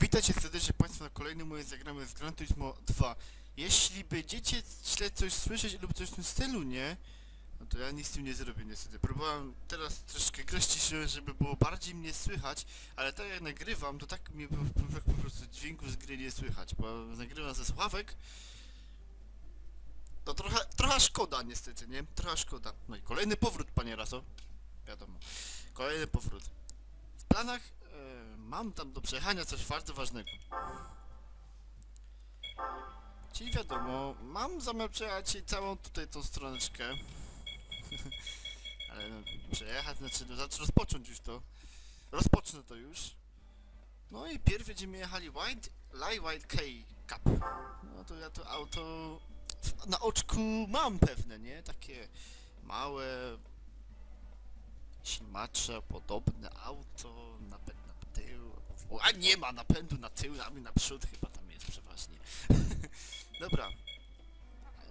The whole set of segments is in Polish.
Witajcie serdecznie Państwa na kolejnym moim zagramy z Gran Turismo 2. Jeśli będziecie źle coś słyszeć lub coś w tym stylu, nie? No to ja nic z tym nie zrobię niestety. Próbowałem teraz troszkę grać ciszyłem, żeby było bardziej mnie słychać, ale tak jak nagrywam, to tak mnie po, po, po prostu dźwięku z gry nie słychać, bo nagrywam ze sławek. To trochę, trochę szkoda niestety, nie? Trochę szkoda. No i kolejny powrót, panie Raso. Wiadomo. Kolejny powrót. W planach mam tam do przejechania coś bardzo ważnego. Czyli wiadomo, mam zamiar przejechać całą tutaj tą stroneczkę. Ale no, przejechać, znaczy no, znaczy rozpocząć już to. Rozpocznę to już. No i pierw będziemy jechali White, Light White K Cup. No to ja to auto na oczku mam pewne, nie? Takie małe, ślimacze, podobne auto, na tył. A nie ma napędu na tył, a my na przód chyba tam jest przeważnie. Dobra.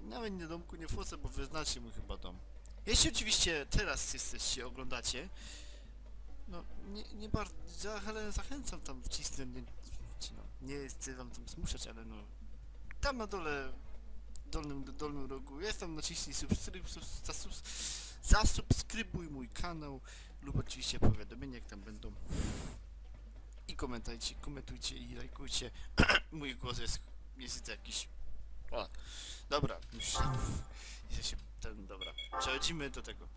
Nawet nie domku nie wchodzę, bo wy znacie mój chyba dom. Jeśli oczywiście teraz jesteście, oglądacie, no nie, nie bardzo, ale zachęcam tam wcisnę, nie, no, nie chcę wam tam zmuszać, ale no tam na dole, dolnym, dolnym rogu jest tam naciśnij subskryb, zasus, zasubskrybuj mój kanał lub oczywiście powiadomienia jak tam będą i komentujcie, i lajkujcie. Mój głos jest niestety jakiś o, dobra już ja się ten, dobra przechodzimy do tego.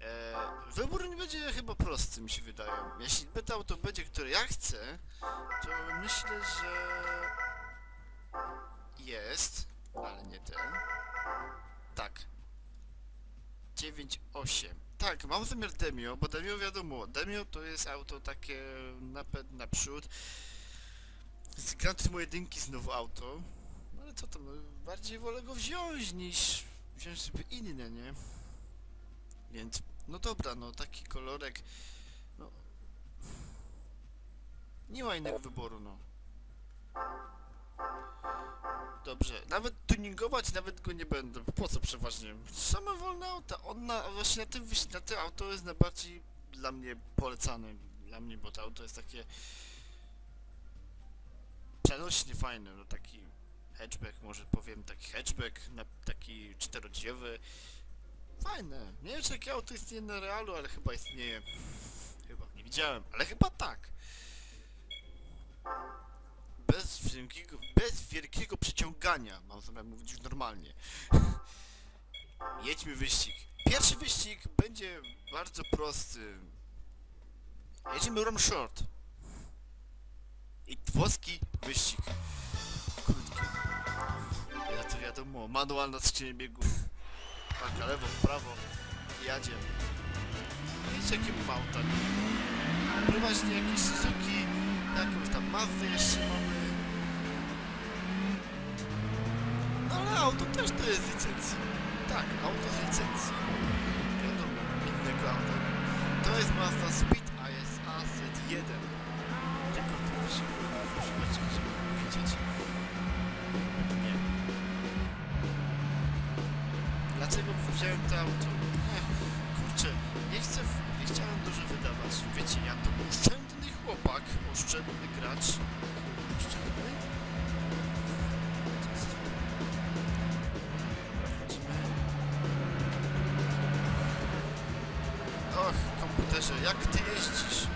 E, wybór nie będzie chyba prosty mi się wydaje. Jeśli pytał to będzie które ja chcę to myślę, że jest ale nie ten. Tak. 9.8 tak, mam zamiar Demio, bo Demio wiadomo, Demio to jest auto takie napęd naprzód. Z Gran Turismo jedynki znowu auto. No ale co tam, no, bardziej wolę go wziąć niż wziąć sobie inne, nie? Więc, no dobra, no taki kolorek, no... Nie ma innego wyboru, no. Dobrze, nawet tuningować nawet go nie będę. Po co przeważnie? Same wolne auta. On na, właśnie na tym, na tym auto jest najbardziej dla mnie polecane. Dla mnie, bo to auto jest takie przenośnie fajne. No taki hatchback, może powiem taki hatchback, na, taki czterodziewy. Fajne. Nie wiem czy jakie auto istnieje na realu, ale chyba istnieje. Chyba, nie widziałem, ale chyba tak. Bez wielkiego, bez wielkiego przeciągania, mam zamiar mówić już normalnie. Jedźmy wyścig. Pierwszy wyścig będzie bardzo prosty. Jedziemy run short. I włoski wyścig. Krótki. Ja to wiadomo, manualna skrzynia biegu. Tak, na lewo, w prawo. Jadzie. Wiecie jakie mam auta, nie? Prowadzi jakieś Suzuki, jakąś tam Mazdę jeszcze mamy. Auto też to jest z licencji. Tak, auto z licencji. Wiadomo, innego auta. To jest Mazda Speed ISA Z1. Tylko to się używać, żeby. Nie. Dlaczego wziąłem to auto? Nie, kurczę, nie chcę, nie chciałem dużo wydawać. Wiecie, ja to oszczędny chłopak, oszczędny gracz. Jak ty jeździsz?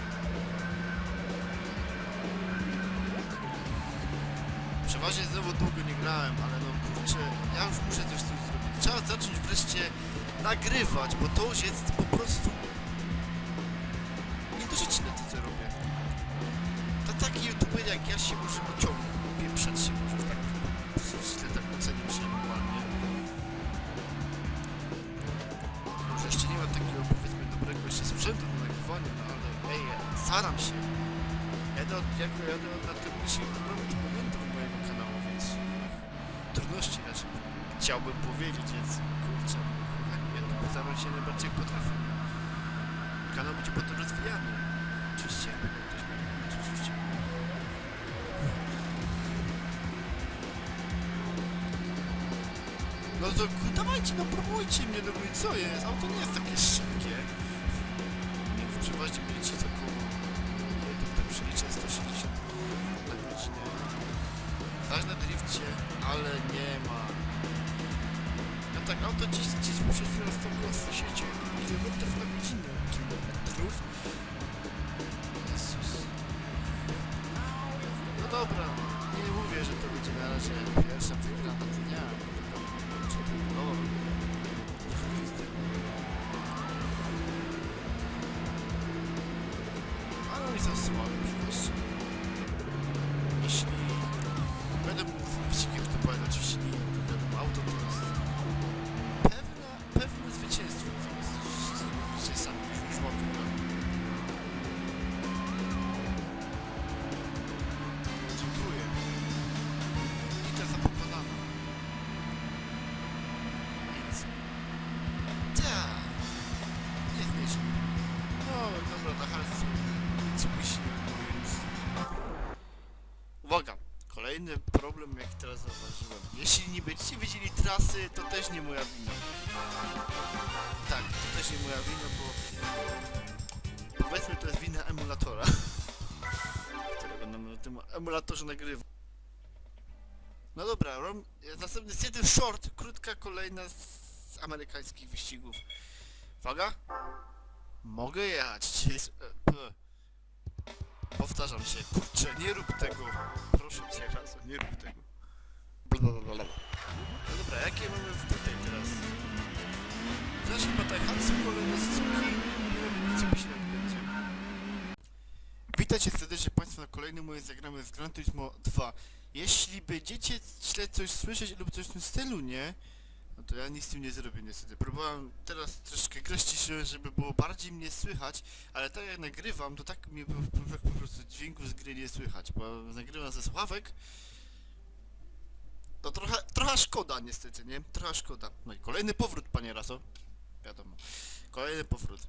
Przeważnie znowu długo nie grałem, ale no kurczę, ja już muszę coś tym zrobić. Trzeba zacząć wreszcie nagrywać, bo to już jest po prostu niedorzeczne to co robię. To taki youtuber jak ja się może pociągnąć, pieprzać się może tak źle tak ocenił się normalnie. Nagrywania, no ale ej, staram się. Jadę, od- jako jadę na tym dzisiaj mnogich momentów mojego kanału, więc trudności raczej chciałbym powiedzieć, więc kurczę, ja to postaram się najbardziej jak potrafię. Kanał będzie potem rozwijany. Oczywiście, ktoś mówić, oczywiście. No to dawajcie, no próbujcie mnie, no i co jest? Auto nie jest takie szybkie przewozi milicie to około jednym przeliczę 160 na godzinę. Aż na drifcie, ale nie ma. No tak, auto gdzieś, gdzieś przed chwilą stąpiło 160 km na godzinę. Kilometrów? Jezus. No dobra, nie mówię, że to będzie na razie teraz zauważyłem. Jeśli nie będziecie widzieli trasy, to też nie moja wina. Tak, to też nie moja wina, bo... Powiedzmy, to jest wina emulatora. Którego na tym emulatorze nagrywa. No dobra, rom... następny jeden short, krótka kolejna z amerykańskich wyścigów. Uwaga! Mogę jechać, e. Powtarzam się, kurczę, nie rób tego. Proszę cię, raz, nie rób tego. Blablabla. No dobra, jakie mamy w tutaj teraz? Zaś chyba tak Hansen kolejne Suzuki. Nie wiem, co myślę, będzie. Witajcie serdecznie Państwa na kolejnym moim zagramy z Gran Turismo 2. Jeśli będziecie źle coś słyszeć lub coś w tym stylu, nie? No to ja nic z tym nie zrobię niestety. Próbowałem teraz troszkę grę ściszyłem, żeby było bardziej mnie słychać, ale tak jak nagrywam, to tak mnie po, po, po prostu dźwięku z gry nie słychać, bo nagrywam ze słuchawek. To trochę, trochę szkoda niestety, nie? Trochę szkoda. No i kolejny powrót, panie Raso. Wiadomo. Kolejny powrót.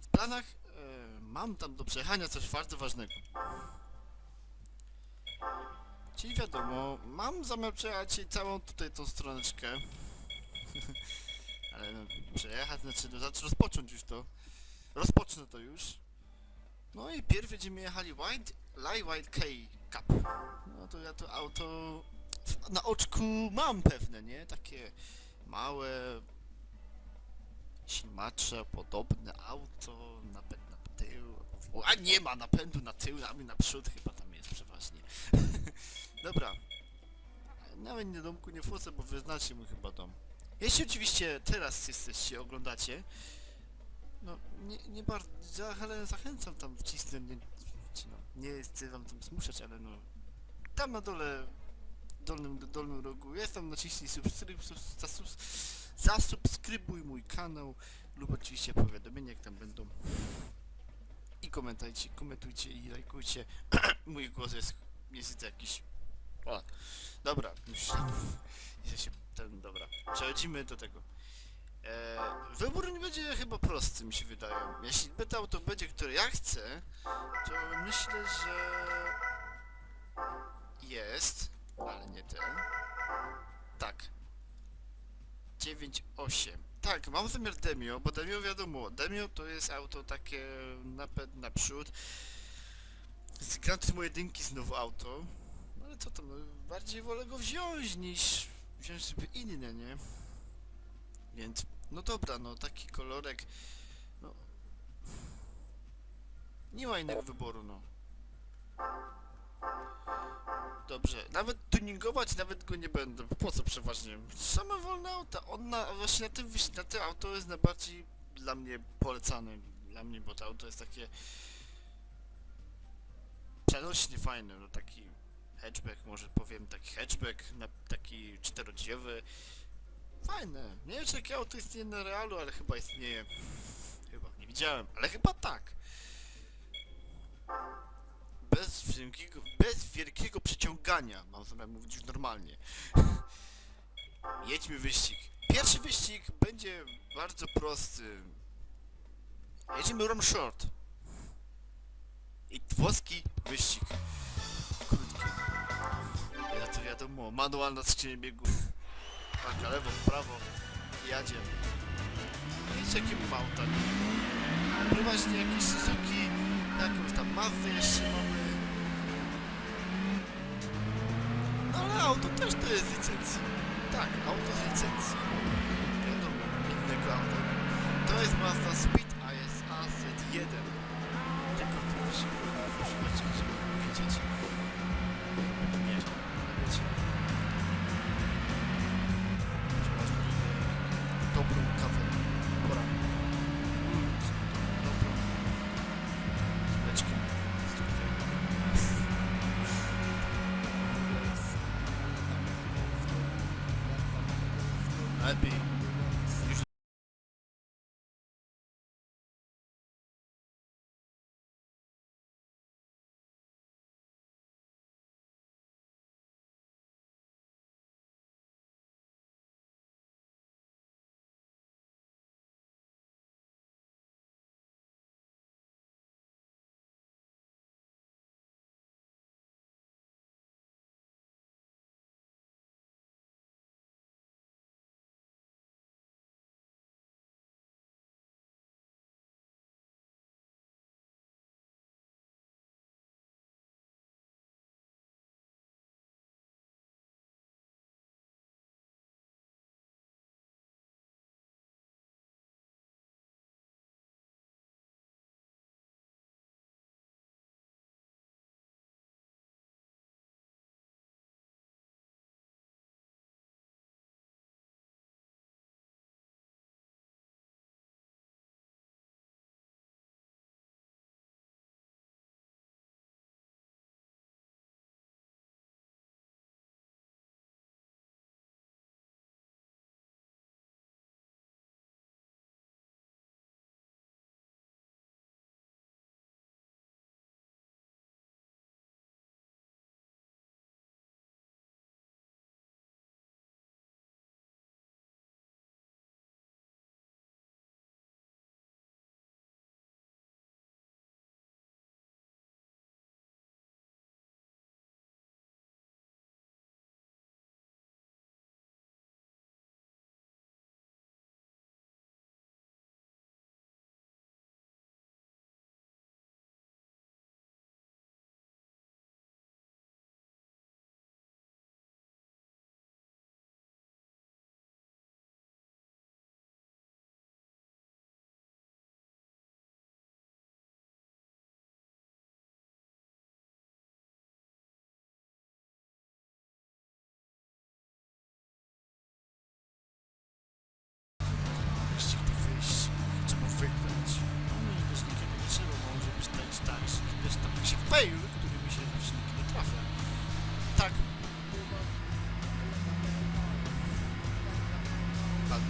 W planach e, mam tam do przejechania coś bardzo ważnego. Czyli wiadomo, mam zamiar przejechać całą tutaj tą stroneczkę. Ale no, przejechać, znaczy, no, rozpocząć już to. Rozpocznę to już. No i pierw będziemy jechali White, Light White K Cup. No to ja to auto na oczku mam pewne, nie? Takie małe, ślimacze, podobne auto, napęd na tył. A nie ma napędu na tył, a mi naprzód chyba tam jest przeważnie. Dobra. Nawet nie domku nie wchodzę, bo wy znacie mój chyba dom. Jeśli oczywiście teraz jesteście, oglądacie, no nie, nie bardzo, ale zachęcam tam wcisnę, nie, no, nie chcę wam tam zmuszać, ale no, tam na dole, dolnym, dolnym rogu, jest tam naciśnij subskryb, zasubskrybuj mój kanał lub oczywiście powiadomienia jak tam będą. I komentujcie, komentujcie i lajkujcie. mój głos jest, jest jakiś... O, dobra, już się ten, dobra. Przechodzimy do tego. E, wybór nie będzie chyba prosty, mi się wydaje. Jeśli pytał, to będzie, które ja chcę, to myślę, że jest, ale nie ten. Tak. 9.8. Tak, mam zamiar Demio, bo Demio wiadomo, Demio to jest auto takie napęd naprzód. Z Gran Turismo jedynki znowu auto. No ale co tam, no, bardziej wolę go wziąć niż wziąć sobie inne, nie? Więc, no dobra, no taki kolorek, no... Nie ma innego wyboru, no. Dobrze, nawet tuningować nawet go nie będę, po co przeważnie? Same wolne auta, on na, właśnie na tym, na tym auto jest najbardziej dla mnie polecane, dla mnie, bo to auto jest takie przenośnie fajne, no taki hatchback, może powiem taki hatchback, na, taki czterodrzwiowy. Fajne. Nie wiem czy takie auto istnieje na realu, ale chyba istnieje. Chyba, nie widziałem, ale chyba tak. Bez wielkiego, bez wielkiego przeciągania, mam zamiar mówić normalnie. Jedźmy wyścig. Pierwszy wyścig będzie bardzo prosty. Jedziemy run short. I włoski wyścig. Krótki. Ja to wiadomo, manualna skrzynia biegów. Taka lewo, w prawo. i Jadzie. Jakie nie? Przeważnie jakieś Suzuki, jakąś tam Mazdę jeszcze mamy. No ale auto auto też to jest z licencji. Tak, auto z licencji. Wiadomo, innego auta. To jest Mazda Speed ISA Z1. Tylko to się widzieć.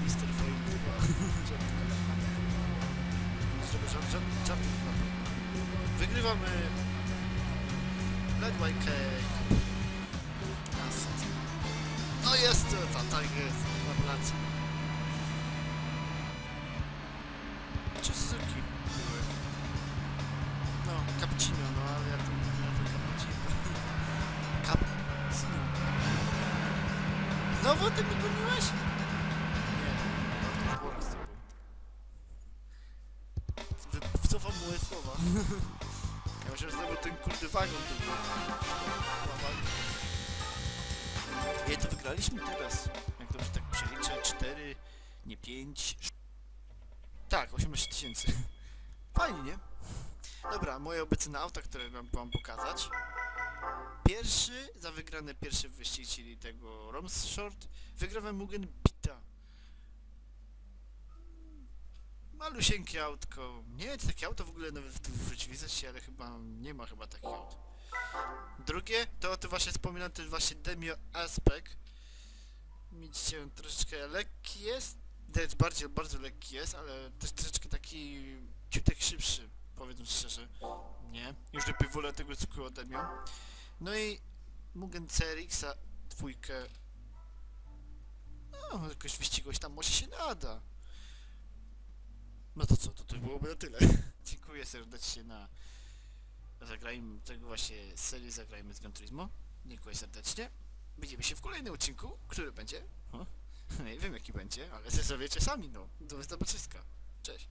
Mister chyba. Zrobię żart, żart, pewno. Wygrywamy Red White Cake. Asset. No jest ta, tak jest, rewelacja. Czy Suzuki były? No, cappuccino, no ale ja to ja to cappuccino. Cappuccino. Znowu ty mi goniłeś? Ten kurde wagon to był. Nie, to wygraliśmy teraz. Jak dobrze tak przeliczę, 4, nie 5, tak, 18 tysięcy. Fajnie, nie? Dobra, moje obecne auta, które wam mam pokazać. Pierwszy, za wygrany pierwszy wyścig, czyli tego Roms Short, wygrałem Mugen Bita. Malusieńkie autko. Nie wiem, czy takie auto w ogóle nawet w rzeczywistości, ale chyba nie ma chyba takich aut. Drugie, to to właśnie wspominam, to jest właśnie Demio Aspect. Widzicie, troszeczkę lekki jest, Dead bardziej, bardzo lekki jest, ale też troszeczkę taki ciutek szybszy, powiedzmy szczerze. Nie, już lepiej wolę tego cukru ode mnie. No i Mugen CRX-a dwójkę. No, jakoś wyścigować tam może się nada. No to co, to, to byłoby na tyle. Dziękuję serdecznie na zagrajmy tego właśnie serii Zagrajmy z Gran Turismo. Dziękuję serdecznie. Widzimy się w kolejnym odcinku, który będzie... O, nie wiem jaki będzie, ale sobie wiecie sami, no. Do zobaczyska. Cześć.